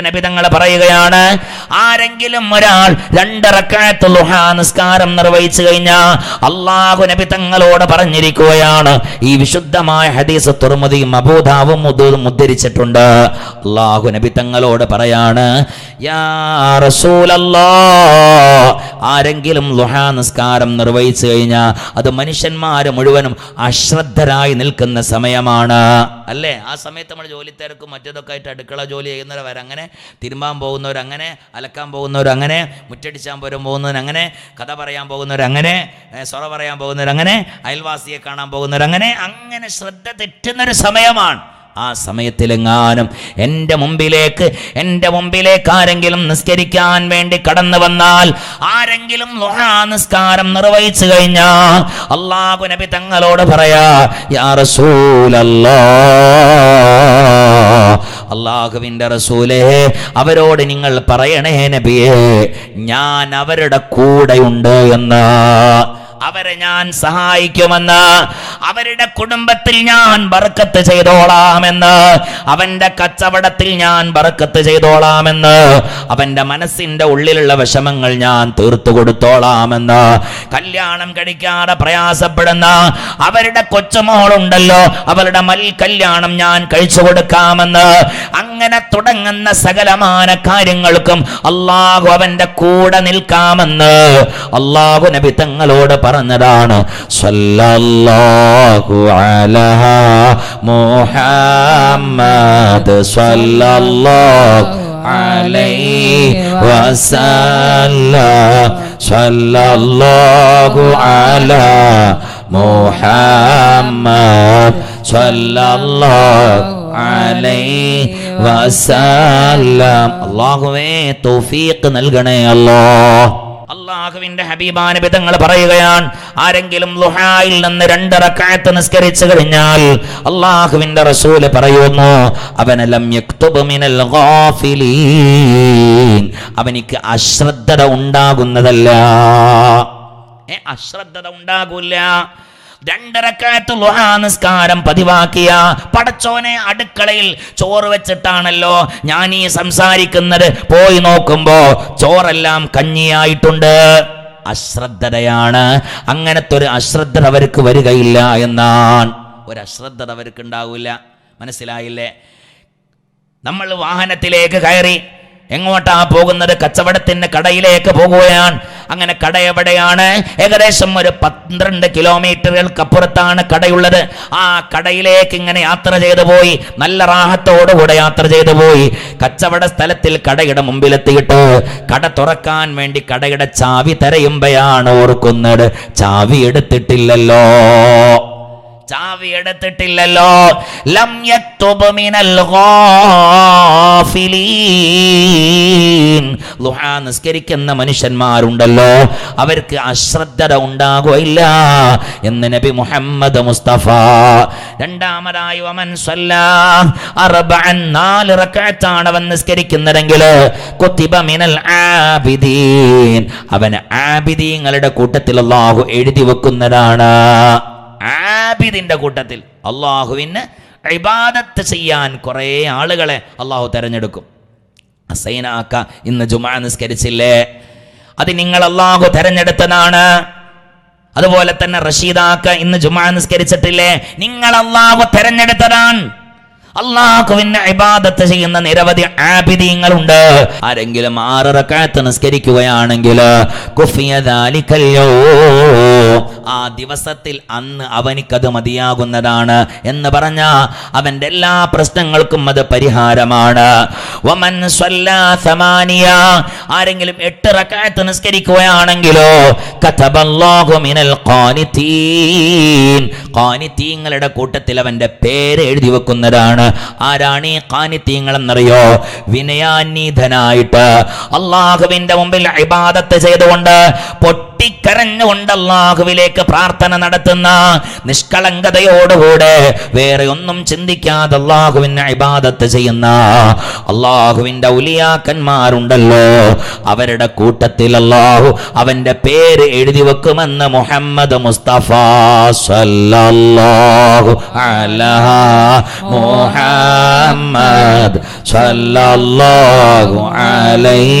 നബിതങ്ങൾ പറയുകയാണ് ആരെങ്കിലും ഒരാൾ രണ്ടറക്കാത്ത ലുഹാ നിസ്കാരം നിർവഹിച്ചു കഴിഞ്ഞാൽ അള്ളാഹു നബി തങ്ങളോട് പറഞ്ഞിരിക്കുകയാണ്. ഈ വിശുദ്ധമായ ഹദീസ് തുറമുതിയും അബോധാവും മുദ്ദ- ഉദ്ധരിച്ചിട്ടുണ്ട്. അള്ളാഹു നബി തങ്ങളോട് പറയാണ് യാ ആരെങ്കിലും ലുഹാ നിസ്കാരം നിർവഹിച്ചു കഴിഞ്ഞാൽ അത് മനുഷ്യന്മാര് മുഴുവനും അശ്രദ്ധരായി നിൽക്കുന്ന സമയമാണ്. അല്ലേ? ആ സമയത്ത് നമ്മൾ ജോലി തിരക്കും മറ്റേതൊക്കെ ആയിട്ട് അടുക്കള ജോലി ചെയ്യുന്നവരെ അങ്ങനെ തിരുമ്പാൻ പോകുന്നവരങ്ങനെ അലക്കാൻ പോകുന്നവരങ്ങനെ മുറ്റടിച്ചാൻ പോരും പോകുന്നവരങ്ങനെ കഥ പറയാൻ പോകുന്നവരങ്ങനെ സൊറ പറയാൻ പോകുന്നവരങ്ങനെ അയൽവാസിയെ കാണാൻ പോകുന്നവരങ്ങനെ അങ്ങനെ അങ്ങനെ ശ്രദ്ധ തെറ്റുന്നൊരു സമയമാണ്. ആ സമയത്തിലെങ്ങാനും എന്റെ മുമ്പിലേക്ക് എന്റെ മുമ്പിലേക്ക് ആരെങ്കിലും നിസ്കരിക്കാൻ വേണ്ടി കടന്നു വന്നാൽ ആരെങ്കിലും നിസ്കാരം നിർവഹിച്ചു കഴിഞ്ഞാൽ അള്ളാഹു നബി തങ്ങളോട് പറയാ യാ റസൂലല്ലാ അള്ളാഹുവിന്റെ റസൂലേ അവരോട് നിങ്ങൾ പറയണേ നബിയേ ഞാൻ അവരുടെ കൂടെയുണ്ട് എന്ന്. അവരെ ഞാൻ സഹായിക്കുമെന്ന്. അവരുടെ കുടുംബത്തിൽ ഞാൻ ബർക്കത്ത് ചെയ്തോളാമെന്ന് അവന്റെ കച്ചവടത്തിൽ ഞാൻ ബർക്കത്ത് ചെയ്തോളാമെന്ന് അവന്റെ മനസ്സിന്റെ ഉള്ളിലുള്ള വിഷമങ്ങൾ ഞാൻ തീർത്തു കൊടുത്തോളാമെന്ന് കല്യാണം കഴിക്കാതെ പ്രയാസപ്പെടുന്ന അവരുടെ കൊച്ചുമോളുണ്ടല്ലോ അവരുടെ മൽ കല്യാണം ഞാൻ കഴിച്ചു കൊടുക്കാമെന്ന് അങ്ങനെ തുടങ്ങുന്ന സകലമാന കാര്യങ്ങൾക്കും അള്ളാഹു അവന്റെ കൂടെ നിൽക്കാമെന്ന് അള്ളാഹു നബി തങ്ങളോട് പറഞ്ഞതാണ് സല്ലല്ലാഹു അലാ മുഹമ്മദ് സല്ലല്ലാഹു അലൈഹി വസല്ലം സല്ലല്ലാഹു അലാ മുഹമ്മദ് സല്ലല്ലാഹു അലൈഹി വസല്ലം അല്ലാഹുവേ തൗഫീഖ് നൽകണേ അല്ലാഹ്. അള്ളാഹുവിന്റെ ഹബീബാനുബിതങ്ങൾ പറയുകയാണ്. ആരെങ്കിലും ലുഹായിൽ നിന്ന് രണ്ട് റക്അത്ത് നിസ്കരിച്ചു കഴിഞ്ഞാൽ അള്ളാഹുവിന്റെ റസൂൽ പറയുന്നു അവനലം യക്തുബ് മിനൽ ഗാഫിലീൻ. അവനിക്ക് അശ്രദ്ധത ഉണ്ടാകുന്നതല്ല. അശ്രദ്ധത ഉണ്ടാകൂല രണ്ടരക്കാലത്ത് ലുഹാ നിസ്കാരം പതിവാക്കിയ. പടച്ചോനെ അടുക്കളയിൽ ചോറ് വെച്ചിട്ടാണല്ലോ ഞാൻ ഈ സംസാരിക്കുന്നത്. പോയി നോക്കുമ്പോ ചോറെല്ലാം കഞ്ഞിയായിട്ടുണ്ട്. അശ്രദ്ധതയാണ്. അങ്ങനത്തെ ഒരു അശ്രദ്ധത അവർക്ക് വരികയില്ല എന്നാണ്. ഒരു അശ്രദ്ധത അവർക്ക് ഉണ്ടാവില്ല മനസ്സിലായില്ലേ? നമ്മൾ വാഹനത്തിലേക്ക് കയറി എങ്ങോട്ടാ പോകുന്നത്? കച്ചവടത്തിന്റെ കടയിലേക്ക് പോകുകയാണ്. അങ്ങനെ കട എവിടെയാണ്? ഏകദേശം ഒരു പന്ത്രണ്ട് കിലോമീറ്ററുകൾക്കപ്പുറത്താണ് കടയുള്ളത്. ആ കടയിലേക്ക് ഇങ്ങനെ യാത്ര ചെയ്തു പോയി. നല്ല റാഹത്തോടുകൂടെ യാത്ര ചെയ്തു പോയി. കച്ചവട സ്ഥലത്തിൽ കടയുടെ മുമ്പിലെത്തിയിട്ട്. കട തുറക്കാൻ വേണ്ടി കടയുടെ ചാവി തിരയുമ്പോഴാണ് ഓർക്കുന്നത്. ചാവി എടുത്തിട്ടില്ലല്ലോ. ചാവി എടുത്തിട്ടില്ലല്ലോ. ലം യക്തുബ് മിനൽ ഗാഫിലീൻ. ലുഹാ നിസ്കരിക്കുന്ന മനുഷ്യന്മാരുണ്ടല്ലോ. അവർക്ക് അശ്രദ്ധത ഉണ്ടാകുകയില്ല. എന്ന് നബി മുഹമ്മദ് മുസ്തഫ. രണ്ടാമതായി വമൻ അർബഅൻ നാല് റക്അത്താണ് അവൻ നിസ്കരിക്കുന്നതെങ്കിൽ കുത്തിബ മിനൽ ആബിദീൻ. അവൻ ആബിദീങ്ങളുടെ കൂട്ടത്തിൽ അള്ളാഹു എഴുതി വെക്കുന്നതാണ്. ആബിദിന്റെ കൂട്ടത്തിൽ അള്ളാഹുവിന് ഇബാദത്ത് ചെയ്യാൻ കുറേ ആളുകളെ അള്ളാഹു തെരഞ്ഞെടുക്കും. അസൈനാക്ക ഇന്ന് ജുമാ നിസ്കരിച്ചില്ലേ? അത് നിങ്ങൾ അള്ളാഹു തെരഞ്ഞെടുത്തതാണ്. അതുപോലെ തന്നെ റഷീദാക്ക ഇന്ന് ജുമാ നിസ്കരിച്ചിട്ടില്ലേ? നിങ്ങൾ അള്ളാഹു തെരഞ്ഞെടുത്തതാണ്. അള്ളാഹുവിന് ഇബാദത്ത് ചെയ്യുന്ന നിരവധി ആബിദീങ്ങളുണ്ട് ആരെങ്കിലും ആറ് റക്അത്ത് നിസ്കരിക്കുകയാണെങ്കിൽ. ആ ദിവസത്തിൽ അന്ന് അവനിക്കത് മതിയാകുന്നതാണ് എന്ന് പറഞ്ഞ അവന്റെ എല്ലാ പ്രശ്നങ്ങൾക്കും അത് പരിഹാരമാണ് ആരെങ്കിലും എട്ട് റക്അത്ത് നിസ്കരിക്കുകയാണെങ്കിലോ ഖാനിതീങ്ങളുടെ കൂട്ടത്തിൽ അവന്റെ പേര് എഴുതി വെക്കുന്നതാണ് ആരാണ് ഈ കാനിത്യങ്ങൾ എന്നറിയോ വിനയാന്വിതനായിട്ട് അള്ളാഹുവിന്റെ മുമ്പിൽ ഇബാദത്ത് ചെയ്തുകൊണ്ട് പൊട്ടിക്കരഞ്ഞുകൊണ്ട് അള്ളാഹുവിലേക്ക് പ്രാർത്ഥന നടത്തുന്ന നിഷ്കളങ്കതയോടുകൂടെ വേറെ ഒന്നും ചിന്തിക്കാതെ അള്ളാഹുവിനെ ഇബാദത്ത് ചെയ്യുന്ന അള്ളാഹുവിന്റെ ഔലിയാക്കന്മാരുണ്ടല്ലോ. അവരുടെ കൂട്ടത്തിൽ അള്ളാഹു അവന്റെ പേര് എഴുതി വെക്കുമെന്ന് മുഹമ്മദ് മുസ്തഫ സല്ലല്ലാഹു അലാ മുഹമ്മദ് സല്ലല്ലാഹു അലൈഹി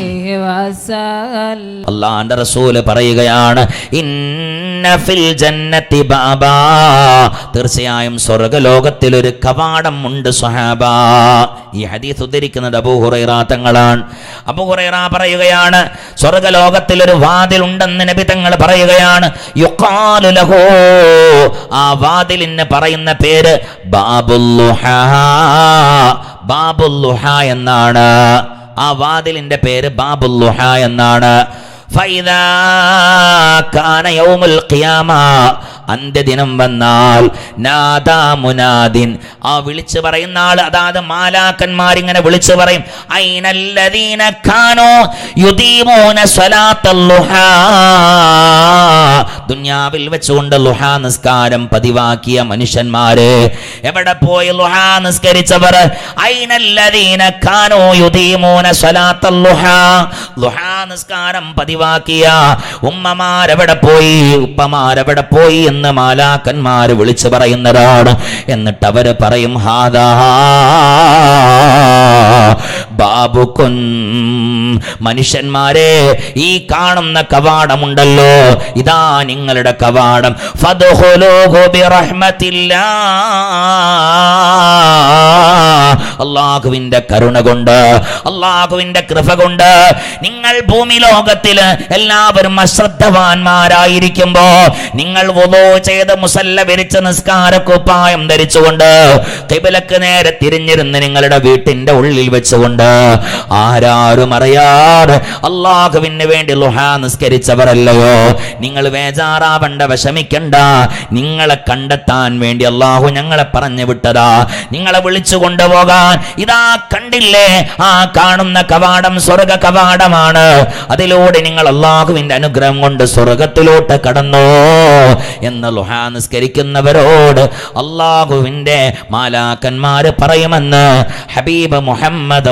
അള്ളാന്റെ റസൂൽ പറയുകയാണ് തീർച്ചയായും സ്വർഗലോകത്തിൽ ഒരു കവാടം ഉണ്ട് സുഹാബ ഈ ഹദീസ് ഉദ്ധരിക്കുന്നത് അബൂഹുറൈറ തങ്ങളാണ്. അബൂഹുറൈറ പറയുകയാണ് സ്വർഗലോകത്തിൽ ഒരു വാതിൽ ഉണ്ടെന്ന് നബി തങ്ങൾ പറയുകയാണ് ആ വാതിലിന് പറയുന്ന പേര് ബാബുല്ലുഹ ബാബുല്ലുഹ എന്നാണ്. ആ വാതിലിന്റെ പേര് എന്നാണ്. കാന യൗമുൽ ഖിയാമ അന്ത്യദിനം വന്നാൽ നാദാ മുനാദിൻ. ആ വിളിച്ചു പറയുന്ന ആൾ അതാത് മാലാക്കന്മാർ ഇങ്ങനെ വിളിച്ചു പറയും ഐനല്ലദീന കാനോ യുദീമൂന സ്വലാത്തൽ ലുഹാ. ദുനിയാവിൽ വെച്ചുകൊണ്ട് ലുഹാ നിസ്കാരം പതിവാക്കിയ മനുഷ്യന്മാര്. എവിടെ പോയി ലുഹാ നിസ്കരിച്ചവർ? നിസ്കാരം പതിവാക്കിയ ഉമ്മമാരെവിടെ പോയി? ഉപ്പമാരെവിടെ പോയി എന്ന് മാലാക്കന്മാർ വിളിച്ചു പറയുന്നതാണ്. എന്നിട്ട് അവർ പറയും ഹാദാ ബാബുക്കുൻ. മനുഷ്യന്മാരെ ഈ കാണുന്ന കവാടമുണ്ടല്ലോ. ഇതാ നിങ്ങളുടെ കവാടം. അള്ളാഹുവിന്റെ കരുണ കൊണ്ട് അള്ളാഹുവിന്റെ കൃപ കൊണ്ട് നിങ്ങൾ ഭൂമി ലോകത്തിൽ എല്ലാവരും അശ്രദ്ധവാന്മാരായിരിക്കുമ്പോ നിങ്ങൾ വുളൂ ചെയ്ത് മുസല്ല വിരിച്ച നിസ്കാരക്കുപ്പായം ധരിച്ചുകൊണ്ട് കിബിലക്ക് നേരെ തിരിഞ്ഞിരുന്ന് നിങ്ങളുടെ വീട്ടിന്റെ ഉള്ളിൽ വെച്ചുകൊണ്ട് ആരാരും അറിയാതെ അള്ളാഹുവിന് വേണ്ടി ലുഹാ നിസ്കരിച്ചവരല്ലയോ? നിങ്ങൾ വേജാറാവണ്ട വിഷമിക്കണ്ട. നിങ്ങളെ കണ്ടെത്താൻ വേണ്ടി അള്ളാഹു ഞങ്ങളെ പറഞ്ഞു വിട്ടതാ. നിങ്ങളെ വിളിച്ചു കൊണ്ടുപോകാൻ ഇതാ കണ്ടില്ലേ? ആ കാണുന്ന കവാടം സ്വർഗ കവാടമാണ്. അതിലൂടെ നിങ്ങൾ അള്ളാഹുവിന്റെ അനുഗ്രഹം കൊണ്ട് സ്വർഗത്തിലോട്ട് കടന്നോ എന്ന് ലുഹാ നിസ്കരിക്കുന്നവരോട് അള്ളാഹുവിന്റെ മാലാക്കന്മാര് പറയുമെന്ന് ഹബീബ് മുഹമ്മദ്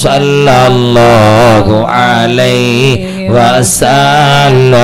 صلى الله عليه وسلم